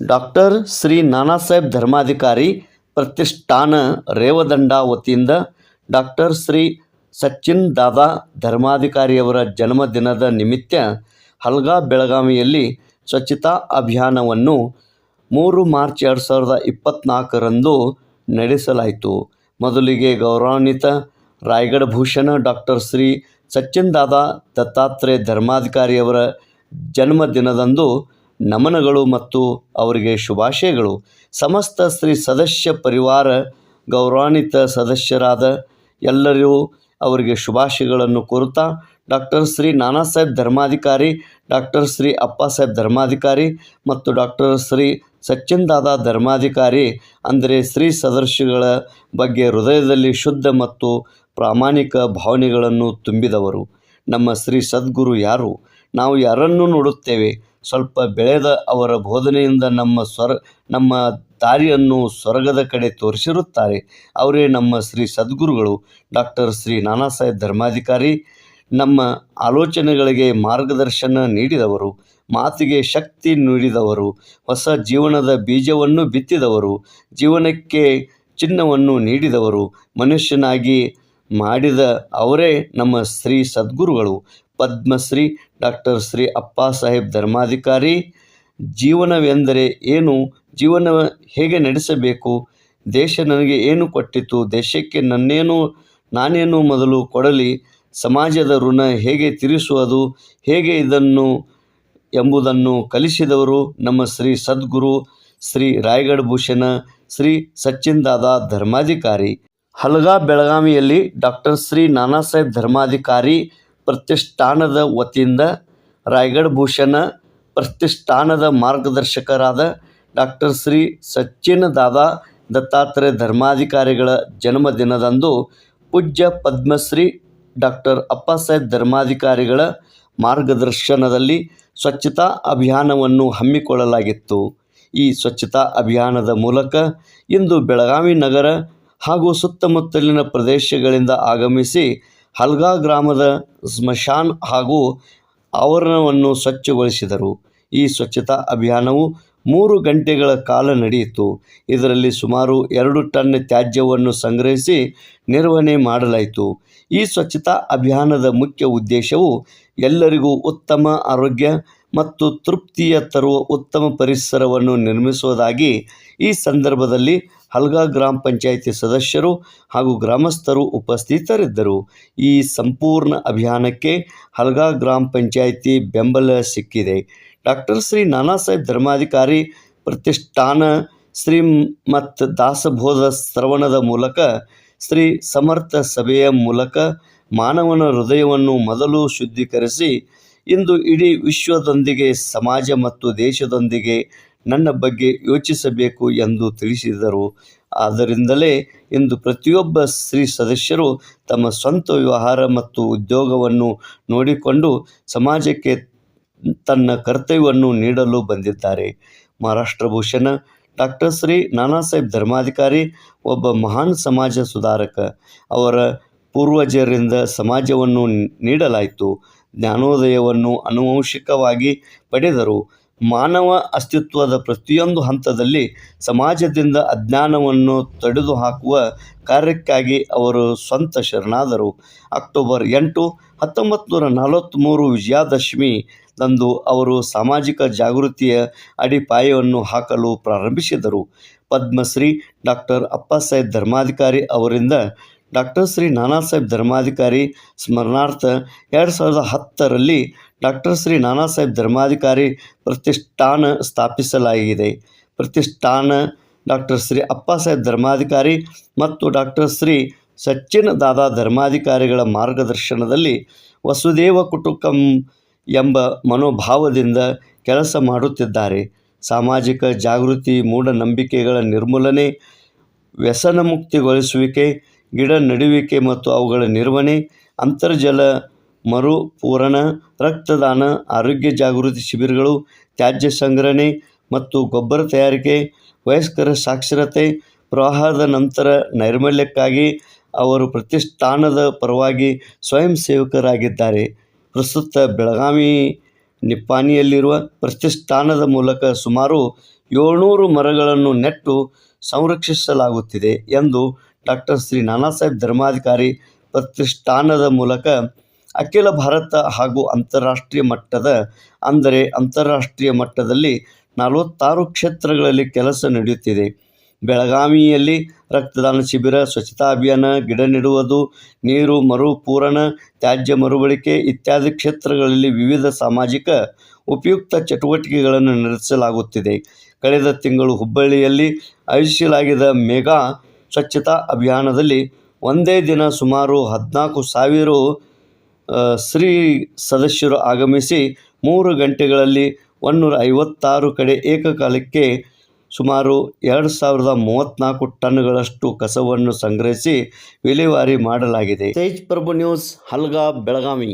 Doctor Shri Nanasaheb ಧರ್ಮಾಧಿಕಾರಿ ಪ್ರತಿಷ್ಠಾನ ರೇವದಂಡ ವತಿಯಿಂದ doctor Shri Sachin Dada ಧರ್ಮಾಧಿಕಾರಿಯವರ ಜನ್ಮದಿನದ ನಿಮಿತ್ತ ಹಲ್ಗಾ ಬೆಳಗಾವಿಯಲ್ಲಿ ಸ್ವಚ್ಛತಾ ಅಭಿಯಾನವನ್ನು ಮೂರು ಮಾರ್ಚ್ ಎರಡು ಸಾವಿರದ ಇಪ್ಪತ್ತ್ನಾಲ್ಕರಂದು ನಡೆಸಲಾಯಿತು. ಮೊದಲಿಗೆ ಗೌರವಾನ್ವಿತ ರಾಯಗಢ ಭೂಷಣ ಡಾಕ್ಟರ್ ಶ್ರೀ ಸಚಿನ್ ದಾದಾ ದತ್ತಾತ್ರೇಯ ಧರ್ಮಾಧಿಕಾರಿಯವರ ಜನ್ಮದಿನದಂದು ನಮನಗಳು ಮತ್ತು ಅವರಿಗೆ ಶುಭಾಶಯಗಳು. ಸಮಸ್ತ ಶ್ರೀ ಸದಸ್ಯ ಪರಿವಾರ ಗೌರವಾನ್ವಿತ ಸದಸ್ಯರಾದ ಎಲ್ಲರಿಗೂ ಅವರಿಗೆ ಶುಭಾಶಯಗಳನ್ನು ಕೋರುತ್ತಾ, ಡಾಕ್ಟರ್ ಶ್ರೀ ನಾನಾ ಸಾಹೇಬ್ ಧರ್ಮಾಧಿಕಾರಿ, ಡಾಕ್ಟರ್ ಶ್ರೀ ಅಪ್ಪಾಸಾಹೇಬ್ ಧರ್ಮಾಧಿಕಾರಿ ಮತ್ತು ಡಾಕ್ಟರ್ ಶ್ರೀ ಸಚ್ಚಿನ್ ದಾದಾ ಧರ್ಮಾಧಿಕಾರಿ ಅಂದರೆ ಶ್ರೀ ಸದಸ್ಯಗಳ ಬಗ್ಗೆ ಹೃದಯದಲ್ಲಿ ಶುದ್ಧ ಮತ್ತು ಪ್ರಾಮಾಣಿಕ ಭಾವನೆಗಳನ್ನು ತುಂಬಿದವರು. ನಮ್ಮ ಶ್ರೀ ಸದ್ಗುರು ಯಾರು? ನಾವು ಯಾರನ್ನು ನೋಡುತ್ತೇವೆ? ಸ್ವಲ್ಪ ಬೆಳೆದ ಅವರ ಬೋಧನೆಯಿಂದ ನಮ್ಮ ಸ್ವರ, ನಮ್ಮ ದಾರಿಯನ್ನು ಸ್ವರ್ಗದ ಕಡೆ ತೋರಿಸಿರುತ್ತಾರೆ. ಅವರೇ ನಮ್ಮ ಶ್ರೀ ಸದ್ಗುರುಗಳು. ಡಾಕ್ಟರ್ ಶ್ರೀ ನಾನಾ ಸಾಹೇಬ್ ಧರ್ಮಾಧಿಕಾರಿ ನಮ್ಮ ಆಲೋಚನೆಗಳಿಗೆ ಮಾರ್ಗದರ್ಶನ ನೀಡಿದವರು, ಮಾತಿಗೆ ಶಕ್ತಿ ನೀಡಿದವರು, ಹೊಸ ಜೀವನದ ಬೀಜವನ್ನು ಬಿತ್ತಿದವರು, ಜೀವನಕ್ಕೆ ಚಿನ್ನವನ್ನು ನೀಡಿದವರು, ಮನುಷ್ಯನಾಗಿ ಮಾಡಿದ ಅವರೇ ನಮ್ಮ ಶ್ರೀ ಸದ್ಗುರುಗಳು. ಪದ್ಮಶ್ರೀ ಡಾಕ್ಟರ್ ಶ್ರೀ ಅಪ್ಪಾ ಸಾಹೇಬ್ ಧರ್ಮಾಧಿಕಾರಿ, ಜೀವನವೆಂದರೆ ಏನು? ಜೀವನ ಹೇಗೆ ನಡೆಸಬೇಕು? ದೇಶ ನನಗೆ ಏನು ಕೊಟ್ಟಿತು? ದೇಶಕ್ಕೆ ನನ್ನೇನು, ನಾನೇನು ಮೊದಲು ಕೊಡಲಿ? ಸಮಾಜದ ಋಣ ಹೇಗೆ ತಿರಿಸುವುದು? ಹೇಗೆ ಇದನ್ನು ಎಂಬುದನ್ನು ಕಲಿಸಿದವರು ನಮ್ಮ ಶ್ರೀ ಸದ್ಗುರು ಶ್ರೀ ರಾಯಗಢ ಭೂಷಣ ಶ್ರೀ ಸಚ್ಚಿನ್ ದಾದಾ ಧರ್ಮಾಧಿಕಾರಿ. ಹಲಗಾ ಬೆಳಗಾವಿಯಲ್ಲಿ ಡಾಕ್ಟರ್ ಶ್ರೀ ನಾನಾ ಸಾಹೇಬ್ ಧರ್ಮಾಧಿಕಾರಿ ಪ್ರತಿಷ್ಠಾನದ ವತಿಯಿಂದ ರಾಯಗಢ ಭೂಷಣ ಪ್ರತಿಷ್ಠಾನದ ಮಾರ್ಗದರ್ಶಕರಾದ ಡಾಕ್ಟರ್ ಶ್ರೀ ಸಚ್ಚಿನ ದಾದಾ ದತ್ತಾತ್ರೇಯ ಧರ್ಮಾಧಿಕಾರಿಗಳ ಜನ್ಮದಿನದಂದು ಪೂಜ್ಯ ಪದ್ಮಶ್ರೀ ಡಾಕ್ಟರ್ ಅಪ್ಪಾಸಾಹೇಬ್ ಧರ್ಮಾಧಿಕಾರಿಗಳ ಮಾರ್ಗದರ್ಶನದಲ್ಲಿ ಸ್ವಚ್ಛತಾ ಅಭಿಯಾನವನ್ನು ಹಮ್ಮಿಕೊಳ್ಳಲಾಗಿತ್ತು. ಈ ಸ್ವಚ್ಛತಾ ಅಭಿಯಾನದ ಮೂಲಕ ಇಂದು ಬೆಳಗಾವಿ ನಗರ ಹಾಗೂ ಸುತ್ತಮುತ್ತಲಿನ ಪ್ರದೇಶಗಳಿಂದ ಆಗಮಿಸಿ ಹಲ್ಗಾ ಗ್ರಾಮದ ಸ್ಮಶಾನ್ ಹಾಗೂ ಆವರಣವನ್ನು ಸ್ವಚ್ಛಗೊಳಿಸಿದರು. ಈ ಸ್ವಚ್ಛತಾ ಅಭಿಯಾನವು ಮೂರು ಗಂಟೆಗಳ ಕಾಲ ನಡೆಯಿತು. ಇದರಲ್ಲಿ ಸುಮಾರು ಎರಡು ಟನ್ ತ್ಯಾಜ್ಯವನ್ನು ಸಂಗ್ರಹಿಸಿ ನಿರ್ವಹಣೆ ಮಾಡಲಾಯಿತು. ಈ ಸ್ವಚ್ಛತಾ ಅಭಿಯಾನದ ಮುಖ್ಯ ಉದ್ದೇಶವು ಎಲ್ಲರಿಗೂ ಉತ್ತಮ ಆರೋಗ್ಯ ಮತ್ತು ತೃಪ್ತಿಯ ತರುವ ಉತ್ತಮ ಪರಿಸರವನ್ನು ನಿರ್ಮಿಸುವುದಾಗಿ ಈ ಸಂದರ್ಭದಲ್ಲಿ ಹಲ್ಗಾ ಗ್ರಾಮ ಪಂಚಾಯಿತಿ ಸದಸ್ಯರು ಹಾಗೂ ಗ್ರಾಮಸ್ಥರು ಉಪಸ್ಥಿತರಿದ್ದರು. ಈ ಸಂಪೂರ್ಣ ಅಭಿಯಾನಕ್ಕೆ ಹಲ್ಗಾ ಗ್ರಾಮ ಪಂಚಾಯಿತಿ ಬೆಂಬಲ ಸಿಕ್ಕಿದೆ. ಡಾಕ್ಟರ್ ಶ್ರೀ ನಾನಾ ಸಾಹೇಬ್ ಧರ್ಮಾಧಿಕಾರಿ ಪ್ರತಿಷ್ಠಾನ ಶ್ರೀ ಮತ್ತು ದಾಸಬೋಧ ಶ್ರವಣದ ಮೂಲಕ, ಶ್ರೀ ಸಮರ್ಥ ಸಭೆಯ ಮೂಲಕ ಮಾನವನ ಹೃದಯವನ್ನು ಮೊದಲು ಶುದ್ಧೀಕರಿಸಿ, ಇಂದು ಇಡೀ ವಿಶ್ವದೊಂದಿಗೆ, ಸಮಾಜ ಮತ್ತು ದೇಶದೊಂದಿಗೆ ನನ್ನ ಬಗ್ಗೆ ಯೋಚಿಸಬೇಕು ಎಂದು ತಿಳಿಸಿದರು. ಆದ್ದರಿಂದಲೇ ಇಂದು ಪ್ರತಿಯೊಬ್ಬ ಸ್ತ್ರೀ ಸದಸ್ಯರು ತಮ್ಮ ಸ್ವಂತ ವ್ಯವಹಾರ ಮತ್ತು ಉದ್ಯೋಗವನ್ನು ನೋಡಿಕೊಂಡು ಸಮಾಜಕ್ಕೆ ತನ್ನ ಕರ್ತವ್ಯವನ್ನು ನೀಡಲು ಬಂದಿದ್ದಾರೆ. ಮಹಾರಾಷ್ಟ್ರ ಭೂಷಣ ಡಾಕ್ಟರ್ ಶ್ರೀ ನಾನಾಸಾಹೇಬ್ ಧರ್ಮಾಧಿಕಾರಿ, ಒಬ್ಬ ಮಹಾನ್ ಸಮಾಜ ಸುಧಾರಕ. ಅವರ ಪೂರ್ವಜರಿಂದ ಸಮಾಜವನ್ನು ನೀಡಲಾಯಿತು. ಜ್ಞಾನೋದಯವನ್ನು ಆನುವಂಶಿಕವಾಗಿ ಪಡೆದರು. ಮಾನವ ಅಸ್ತಿತ್ವದ ಪ್ರತಿಯೊಂದು ಹಂತದಲ್ಲಿ ಸಮಾಜದಿಂದ ಅಜ್ಞಾನವನ್ನು ತಡೆದು ಹಾಕುವ ಕಾರ್ಯಕ್ಕಾಗಿ ಅವರು ಸ್ವಂತ ಶರಣಾದರು. ಅಕ್ಟೋಬರ್ ಎಂಟು ಹತ್ತೊಂಬತ್ತು ನೂರ ನಲವತ್ತ್ಮೂರು ವಿಜಯಾದಶಮಿದಂದು ಅವರು ಸಾಮಾಜಿಕ ಜಾಗೃತಿಯ ಅಡಿಪಾಯವನ್ನು ಹಾಕಲು ಪ್ರಾರಂಭಿಸಿದರು. ಪದ್ಮಶ್ರೀ ಡಾಕ್ಟರ್ ಅಪ್ಪಾಸಾಹೇಬ್ ಧರ್ಮಾಧಿಕಾರಿ ಅವರಿಂದ ಡಾಕ್ಟರ್ ಶ್ರೀ ನಾನಾ ಸಾಹೇಬ್ ಧರ್ಮಾಧಿಕಾರಿ ಸ್ಮರಣಾರ್ಥ ಎರಡು ಸಾವಿರದ ಹತ್ತರಲ್ಲಿ ಡಾಕ್ಟರ್ ಶ್ರೀ ನಾನಾ ಸಾಹೇಬ್ ಧರ್ಮಾಧಿಕಾರಿ ಪ್ರತಿಷ್ಠಾನ ಸ್ಥಾಪಿಸಲಾಗಿದೆ. ಪ್ರತಿಷ್ಠಾನ ಡಾಕ್ಟರ್ ಶ್ರೀ ಅಪ್ಪಾಸಾಹೇಬ್ ಧರ್ಮಾಧಿಕಾರಿ ಮತ್ತು ಡಾಕ್ಟರ್ ಶ್ರೀ ಸಚ್ಚಿನ್ ದಾದಾ ಧರ್ಮಾಧಿಕಾರಿಗಳ ಮಾರ್ಗದರ್ಶನದಲ್ಲಿ ವಸುದೇವ ಕುಟುಕಂ ಎಂಬ ಮನೋಭಾವದಿಂದ ಕೆಲಸ ಮಾಡುತ್ತಿದ್ದಾರೆ. ಸಾಮಾಜಿಕ ಜಾಗೃತಿ, ಮೂಢನಂಬಿಕೆಗಳ ನಿರ್ಮೂಲನೆ ವ್ಯಸನ ಮುಕ್ತಿಗೊಳಿಸುವಿಕೆ ಗಿಡ ನೆಡುವಿಕೆ ಮತ್ತು ಅವುಗಳ ನಿರ್ವಹಣೆ, ಅಂತರ್ಜಲ, ಮರುಪೂರಣ, ರಕ್ತದಾನ, ಆರೋಗ್ಯ ಜಾಗೃತಿ ಶಿಬಿರಗಳು, ತ್ಯಾಜ್ಯ ಸಂಗ್ರಹಣೆ ಮತ್ತು ಗೊಬ್ಬರ ತಯಾರಿಕೆ, ವಯಸ್ಕರ ಸಾಕ್ಷರತೆ, ಪ್ರವಾಹದ ನಂತರ ನೈರ್ಮಲ್ಯಕ್ಕಾಗಿ ಅವರು ಪ್ರತಿಷ್ಠಾನದ ಪರವಾಗಿ ಸ್ವಯಂ ಸೇವಕರಾಗಿದ್ದಾರೆ. ಪ್ರಸ್ತುತ ಬೆಳಗಾವಿ ನಿಪ್ಪಾಣಿಯಲ್ಲಿರುವ ಪ್ರತಿಷ್ಠಾನದ ಮೂಲಕ ಸುಮಾರು ಏಳ್ನೂರು ಮರಗಳನ್ನು ನೆಟ್ಟು ಸಂರಕ್ಷಿಸಲಾಗುತ್ತಿದೆ ಎಂದು ಡಾಕ್ಟರ್ ಶ್ರೀ ನಾನಾ ಸಾಹೇಬ್ ಧರ್ಮಾಧಿಕಾರಿ ಪ್ರತಿಷ್ಠಾನದ ಮೂಲಕ ಅಖಿಲ ಭಾರತ ಹಾಗೂ ಅಂತಾರಾಷ್ಟ್ರೀಯ ಮಟ್ಟದ, ಅಂದರೆ ಅಂತಾರಾಷ್ಟ್ರೀಯ ಮಟ್ಟದಲ್ಲಿ ನಲವತ್ತಾರು ಕ್ಷೇತ್ರಗಳಲ್ಲಿ ಕೆಲಸ ನಡೆಯುತ್ತಿದೆ. ಬೆಳಗಾವಿಯಲ್ಲಿ ರಕ್ತದಾನ ಶಿಬಿರ, ಸ್ವಚ್ಛತಾ ಅಭಿಯಾನ, ಗಿಡ ನೆಡುವುದು, ನೀರು ಮರುಪೂರಣ ತ್ಯಾಜ್ಯ ಮರುಬಳಕೆ ಇತ್ಯಾದಿ ಕ್ಷೇತ್ರಗಳಲ್ಲಿ ವಿವಿಧ ಸಾಮಾಜಿಕ ಉಪಯುಕ್ತ ಚಟುವಟಿಕೆಗಳನ್ನು ನಡೆಸಲಾಗುತ್ತಿದೆ. ಕಳೆದ ತಿಂಗಳು ಹುಬ್ಬಳ್ಳಿಯಲ್ಲಿ ಆಯೋಜಿಸಲಾಗಿದ್ದ ಮೆಗಾ ಸ್ವಚ್ಛತಾ ಅಭಿಯಾನದಲ್ಲಿ ಒಂದೇ ದಿನ ಸುಮಾರು ಹದಿನಾಲ್ಕು ಸಾವಿರ ಸ್ತ್ರೀ ಸದಸ್ಯರು ಆಗಮಿಸಿ ಮೂರು ಗಂಟೆಗಳಲ್ಲಿ ಒಂನ್ನೂರ ಐವತ್ತಾರು ಕಡೆ ಏಕಕಾಲಕ್ಕೆ ಸುಮಾರು ಎರಡು ಸಾವಿರದ ಮೂವತ್ತ್ನಾಲ್ಕು ಟನ್ಗಳಷ್ಟು ಕಸವನ್ನು ಸಂಗ್ರಹಿಸಿ ವಿಲೇವಾರಿ ಮಾಡಲಾಗಿದೆ. ತೇಜ್ ಪ್ರಭು ನ್ಯೂಸ್, ಹಲ್ಗಾ, ಬೆಳಗಾವಿ.